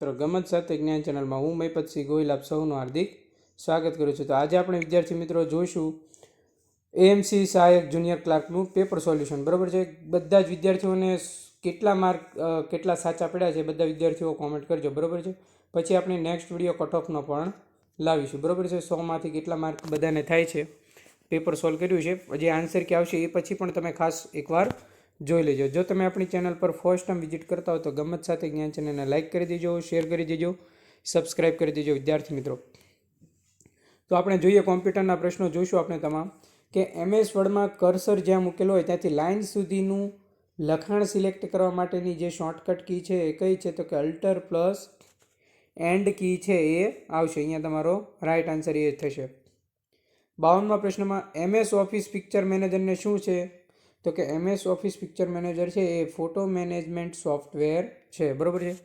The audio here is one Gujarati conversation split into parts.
મિત્રો, ગમત સાથે જ્ઞાન ચેનલમાં હું મહિપતસિંહ ગોહિલ આપ સૌનું હાર્દિક સ્વાગત કરું છું. તો આજે આપણે વિદ્યાર્થી મિત્રો જોઈશું એએમસી સહાયક જુનિયર ક્લાર્કનું પેપર સોલ્યુશન. બરાબર છે? બધા જ વિદ્યાર્થીઓને કેટલા માર્ક કેટલા સાચા પડ્યા છે બધા વિદ્યાર્થીઓ કોમેન્ટ કરજો. બરાબર છે? પછી આપણે નેક્સ્ટ વીડિયો કટ પણ લાવીશું. બરાબર છે? સોમાંથી કેટલા માર્ક બધાને થાય છે? પેપર સોલ્વ કર્યું છે. જે આન્સર કે આવશે એ પછી પણ તમે ખાસ એકવાર જોઈ લેજો. જો તમે આપણી ચેનલ પર ફર્સ્ટ ટાઈમ વિઝિટ કરતા હો તો ગમત સાથે જ્ઞાન ચેનલને લાઇક કરી દેજો શેર કરી દેજો સબસ્ક્રાઇબ કરી દેજો, વિદ્યાર્થી મિત્રો. તો આપણે જોઈએ કોમ્પ્યુટરના પ્રશ્નો, જોઈશું આપણે તમામ કે એમએસ વર્ડમાં કર્સર જ્યાં મૂકેલો હોય ત્યાંથી લાઇન સુધીનું લખાણ સિલેક્ટ કરવા માટેની જે શોર્ટકટ કી છે એ કઈ છે તો કે અલ્ટર પ્લસ એન્ડ કી છે એ આવશે. અહીંયા તમારો રાઈટ આન્સર એ થશે. બાવનમાં પ્રશ્નમાં એમએસ ઓફિસ પિક્ચર મેનેજરને શું છે? તો કે એમએસ ઓફિસ પિક્ચર મેનેજર છે, એ ફોટો મેનેજમેન્ટ સોફ્ટવેર છે, બરાબર છે?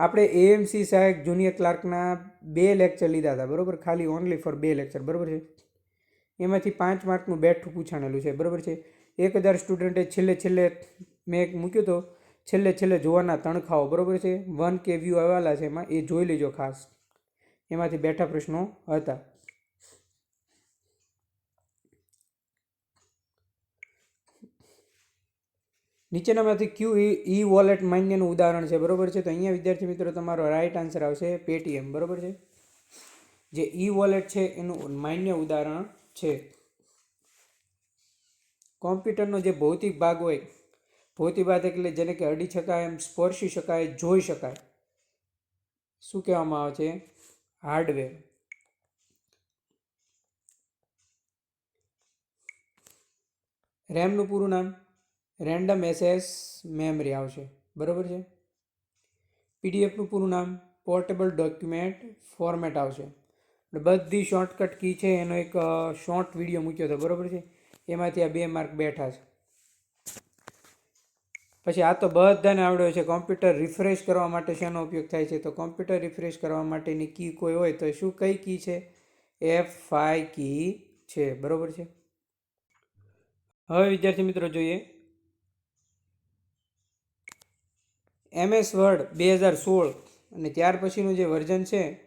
આપણે એએમસી સાહેબ જુનિયર ક્લાર્કના બે લેક્ચર લીધા હતા, બરાબર? ખાલી ઓનલી ફોર બે લેક્ચર, બરાબર છે? એમાંથી પાંચ માર્કનું બેઠું પૂછાણેલું છે, બરાબર છે? એક હજાર સ્ટુડન્ટે છેલ્લે છેલ્લે મેં એક મૂક્યો હતો છેલ્લે છેલ્લે જોવાના તણખાઓ, બરાબર છે? વન કે વ્યૂ આવેલા છે એમાં, એ જોઈ લેજો ખાસ. એમાંથી બેઠા પ્રશ્નો હતા. નીચેનામાંથી ક્યુ ઈ વોલેટ માન્યનું ઉદાહરણ છે, બરોબર છે? તો અહીંયા વિદ્યાર્થી મિત્રો, તમારો રાઈટ આન્સર આવશે પેટીએમ બરોબર છે? જે ઈ વોલેટ છે, એનું માન્ય ઉદાહરણ છે. કોમ્પ્યુટરનો જે ભૌતિક ભાગ હોય, ભૌતિક ભાગ એટલે જેને કે અડી શકાય એમ, સ્પર્શી શકાય, જોઈ શકાય. શું કહેવામાં આવે છે? હાર્ડવેર રેમનું પૂરું નામ? રેન્ડમ એસએસ મેમરી આવશે. બરાબર છે? પીડીએફનું પૂરું નામ પોર્ટેબલ ડોક્યુમેન્ટ ફોર્મેટ આવશે. બધી શોર્ટકટ કી છે, એનો એક શોર્ટ વીડિયો મૂક્યો હતો. બરાબર છે? એમાંથી આ બે માર્ક બેઠા છે. પછી આ તો બધાને આવડ્યો છે. કોમ્પ્યુટર રિફ્રેશ કરવા માટે શેનો ઉપયોગ થાય છે? તો કોમ્પ્યુટર રિફ્રેશ કરવા માટેની કી કોઈ હોય તો શું, કઈ કી છે? એફ ફાઈ કી છે. બરાબર છે? હવે વિદ્યાર્થી મિત્રો જોઈએ. એમએસ વર્ડ બે હજાર સોળ અને ત્યાર પછીનું જે વર્ઝન છે,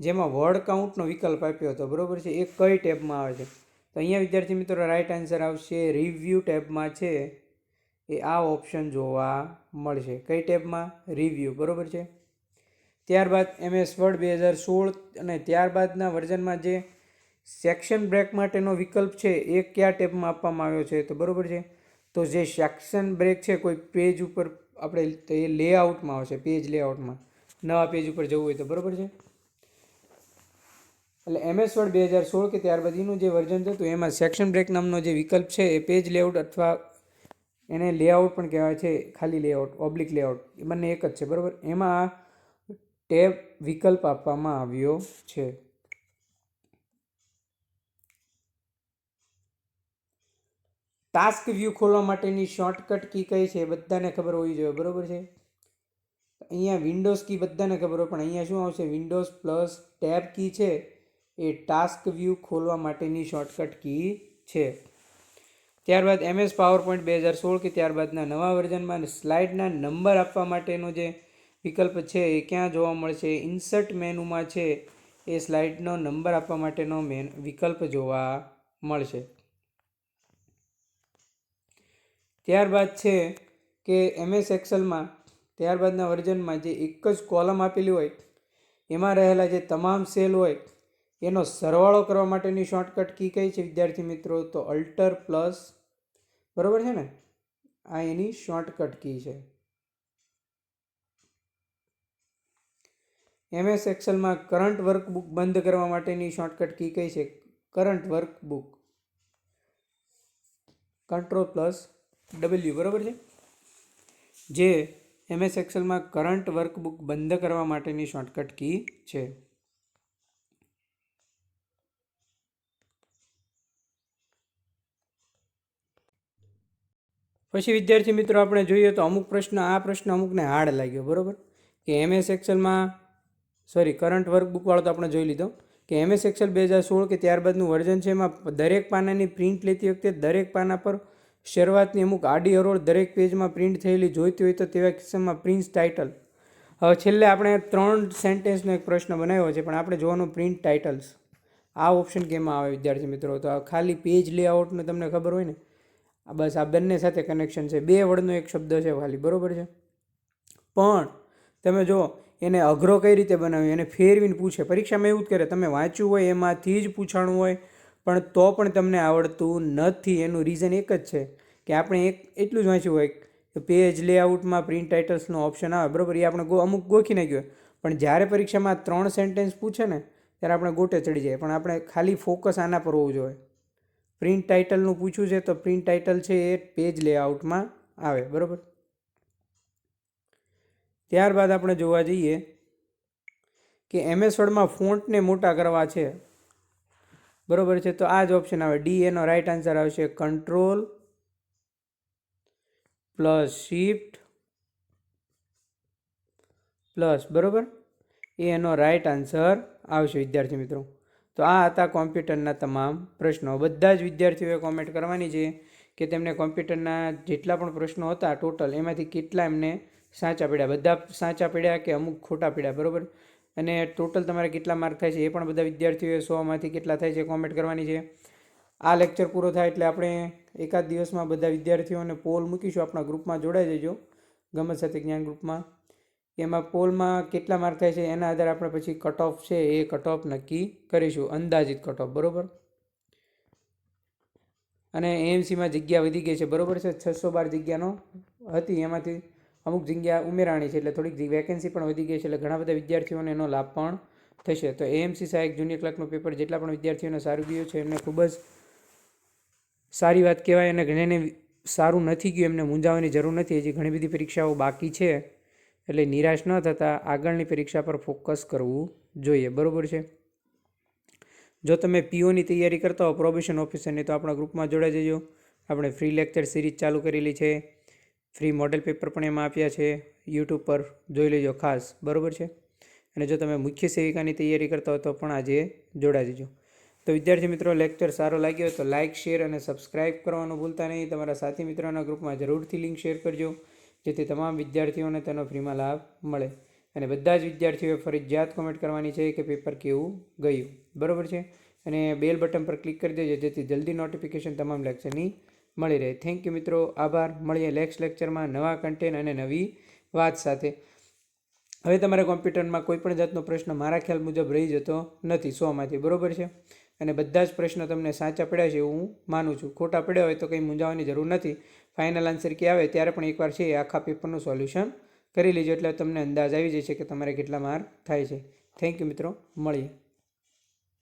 જેમાં વર્ડ કાઉન્ટનો વિકલ્પ આપ્યો હતો. બરાબર છે? એ કઈ ટેબમાં આવે છે? તો અહીંયા વિદ્યાર્થી મિત્રો રાઈટ આન્સર આવશે. રિવ્યૂ ટેબમાં છે. એ આ ઓપ્શન જોવા મળશે. કઈ ટેબમાં? રિવ્યૂ બરાબર છે? ત્યારબાદ એમએસ વર્ડ બે હજાર સોળ અને ત્યારબાદના વર્ઝનમાં જે સેક્શન બ્રેક માટેનો વિકલ્પ છે, એ કયા ટેબમાં આપવામાં આવ્યો છે? તો બરાબર છે? તો જે સેક્શન બ્રેક છે, કોઈ પેજ ઉપર આપણે તો એ લેઆઉટમાં આવશે પેજ લેઆઉટમાં નવા પેજ ઉપર જવું હોય તો બરાબર છે? એટલે એમએસ વર્ડ બે હજાર સોળ કે ત્યારબાદ એનું જે વર્ઝન હતું, એમાં સેક્શન બ્રેક નામનો જે વિકલ્પ છે, એ પેજ લેઆઉટ અથવા એને લેઆઉટ પણ કહેવાય છે, ખાલી લેઆઉટ ઓબ્લિક લેઆઉટ એ બંને એક જ છે, બરાબર? એમાં ટેબ વિકલ્પ આપવામાં આવ્યો છે. ટાસ્ક વ્યૂ ખોલવા માટેની શોર્ટકટ કી કઈ છે બધાને ખબર હોવી જોઈએ, બરાબર છે? અહીંયા વિન્ડોઝ કી બધાને ખબર હોય, પણ અહીંયા શું આવશે? વિન્ડોઝ પ્લસ ટેબ કી છે, એ ટાસ્ક વ્યૂ ખોલવા માટેની શોર્ટકટ કી છે. ત્યારબાદ એમએસ પાવર પોઈન્ટ બે હજાર સોળ કે ત્યારબાદના નવા વર્ઝનમાં સ્લાઇડના નંબર આપવા માટેનો જે વિકલ્પ છે એ ક્યાં જોવા મળશે? ઇન્સર્ટ મેનુમાં છે, એ સ્લાઇડનો નંબર આપવા માટેનો મેન વિકલ્પ જોવા મળશે. ત્યારબાદ છે કે એમએસ એક્સેલમાં, ત્યારબાદના વર્ઝનમાં જે એક જ કોલમ આપેલી હોય, એમાં રહેલા જે તમામ સેલ હોય, એનો સરવાળો કરવા માટેની શોર્ટકટ કી કઈ છે વિદ્યાર્થી મિત્રો? તો અલ્ટર પ્લસ, બરાબર છે ને? આ એની શોર્ટકટ કી છે. એમએસ એક્સેલમાં કરંટ વર્કબુક બંધ કરવા માટેની શોર્ટકટ કી કઈ છે? Current workbook. Control plus W બરાબર છે? જે એમએસ એક્સેલમાં કરંટ વર્કબુક બંધ કરવા માટેની શોર્ટકટ કી છે. પછી વિદ્યાર્થી મિત્રો, આપણે જોઈએ તો અમુક પ્રશ્ન, આ પ્રશ્ન અમુકને હાર્ડ લાગ્યો, બરાબર? કે એમએસ એક્સેલમાં સોરી કરંટ વર્કબુકવાળો તો આપણે જોઈ લીધો, કે એમએસ એક્સેલ બે હજાર સોળ કે ત્યારબાદનું વર્ઝન છે એમાં દરેક પાનાની પ્રિન્ટ લેતી વખતે દરેક પાના પર શરૂઆતની અમુક આડી હરોળ દરેક પેજમાં પ્રિન્ટ થયેલી જોઈતી હોય તો તેવા કિસ્સામાં પ્રિન્ટ ટાઇટલ. હવે છેલ્લે આપણે ત્રણ સેન્ટેન્સનો એક પ્રશ્ન બનાવ્યો છે, પણ આપણે જોવાનું પ્રિન્ટ ટાઇટલ્સ. આ ઓપ્શન કેમાં આવે વિદ્યાર્થી મિત્રો? તો આ ખાલી પેજ લેઆઉટનું તમને ખબર હોય ને, આ બસ આ બંને સાથે કનેક્શન છે. બે વર્ડનો એક શબ્દ છે ખાલી, બરોબર છે? પણ તમે જો એને અઘરો કઈ રીતે બનાવ્યો? એને ફેરવીને પૂછે. પરીક્ષામાં એવું જ કરે, તમે વાંચ્યું હોય એમાંથી જ પૂછાણું હોય પણ તો પણ તમને આવડતું નથી. એનું રીઝન એક જ છે કે આપણે એક એટલું જ વાંચ્યું હોય કે પેજ લેઆઉટમાં પ્રિન્ટ ટાઇટલ્સનો ઓપ્શન આવે, બરાબર? એ આપણે અમુક ગોખી નાખ્યું પણ જ્યારે પરીક્ષામાં ત્રણ સેન્ટેન્સ પૂછે ને, ત્યારે આપણે ગોટે ચડી જાય. પણ આપણે ખાલી ફોકસ આના પર હોવું જોઈએ. પ્રિન્ટ ટાઇટલનું પૂછ્યું છે તો પ્રિન્ટ ટાઇટલ છે એ પેજ લેઆઉટમાં આવે, બરાબર? ત્યારબાદ આપણે જોવા જઈએ કે એમએસ વર્ડમાં ફોન્ટને મોટા કરવા છે. બરોબર છે? તો આ જ ઓપ્શન આવે. ડી એનો રાઈટ આન્સર આવશે કંટ્રોલ પ્લસ શિફ્ટ પ્લસ બરોબર? એ એનો રાઈટ આન્સર આવશે, વિદ્યાર્થી મિત્રો. તો આ હતા કોમ્પ્યુટરના તમામ પ્રશ્નો. બધા જ વિદ્યાર્થીઓએ કોમેન્ટ કરવાની છે કે તેમને કોમ્પ્યુટરના જેટલા પણ પ્રશ્નો હતા ટોટલ એમાંથી કેટલા એમને સાચા પડ્યા? બધા સાચા પડ્યા કે અમુક ખોટા પડ્યા? બરોબર? અને ટોટલ તમારે કેટલા માર્ક થાય છે એ પણ બધા વિદ્યાર્થીઓએ સોમાંથી કેટલા થાય છે કોમેન્ટ કરવાની છે. આ લેક્ચર પૂરો થાય એટલે આપણે એકાદ દિવસમાં બધા વિદ્યાર્થીઓને પોલ મૂકીશું. આપણા ગ્રુપમાં જોડાઈ જજો. ગમત સાથે જ્ઞાન ગ્રુપમાં. એમાં પોલમાં કેટલા માર્ક થાય છે એના આધારે આપણે પછી કટ ઓફ છે એ કટ ઓફ નક્કી કરીશું. અંદાજિત કટ ઓફ બરાબર? અને એએમસીમાં જગ્યા વધી ગઈ છે. બરાબર છે? છસો બાર જગ્યાનો હતી એમાંથી અમુક જગ્યા ઉમેરાણી છે એટલે થોડીક વેકેન્સી પણ વધી ગઈ છે એટલે ઘણા બધા વિદ્યાર્થીઓને એનો લાભ પણ થશે. તો એએમસી સહાયક જુનિયર ક્લાર્કનું પેપર જેટલા પણ વિદ્યાર્થીઓને સારું ગયું છે, એમને ખૂબ જ સારી વાત કહેવાય અને ઘણીને સારું નથી ગયું, એમને મૂંઝાવાની જરૂર નથી. હજી ઘણી બધી પરીક્ષાઓ બાકી છે એટલે નિરાશ ન થતાં આગળની પરીક્ષા પર ફોકસ કરવું જોઈએ. બરાબર છે? જો તમે પીઓની તૈયારી કરતા હો પ્રોબેશન ઓફિસરની તો આપણા ગ્રુપમાં જોડાઈ જજો. આપણે ફ્રી લેક્ચર સિરીઝ ચાલુ કરેલી છે. ફ્રી મોડેલ પેપર પણ એમાં આપ્યા છે. યુટ્યુબ પર જોઈ લેજો ખાસ. બરાબર છે? અને જો તમે મુખ્ય સેવિકાની તૈયારી કરતા હો તો પણ આજે જોડાઈ જજો. તો વિદ્યાર્થી મિત્રો, લેક્ચર સારો લાગ્યો તો લાઇક શેર અને સબસ્ક્રાઇબ કરવાનું ભૂલતા નહીં. તમારા સાથી મિત્રોના ગ્રુપમાં જરૂરથી લિંક શેર કરજો, જેથી તમામ વિદ્યાર્થીઓને તેનો ફ્રીમાં લાભ મળે. અને બધા જ વિદ્યાર્થીઓએ ફરજિયાત કોમેન્ટ કરવાની છે કે પેપર કેવું ગયું. બરાબર છે? અને બેલ બટન પર ક્લિક કરી દેજો, જેથી જલ્દી નોટિફિકેશન તમામ લેક્ચરની મળી રહે. થેન્ક યુ મિત્રો. આભાર. મળીએ નેક્સ્ટ લેક્ચરમાં નવા કન્ટેન્ટ અને નવી વાત સાથે. હવે તમારે કોમ્પ્યુટરમાં કોઈ પણ જાતનો પ્રશ્ન મારા ખ્યાલ મુજબ રહી જતો નથી. સોમાંથી બરાબર છે? અને બધા જ પ્રશ્નો તમને સાચા પડ્યા છે એવું હું માનું છું. ખોટા પડ્યા હોય તો કંઈ મૂંઝાવાની જરૂર નથી. ફાઇનલ આન્સર કે આવે? ત્યારે પણ એકવાર છે આખા પેપરનું સોલ્યુશન કરી લેજો. એટલે તમને અંદાજ આવી જશે કે તમારે કેટલા માર્ક થાય છે. થેન્ક યુ મિત્રો. મળીએ.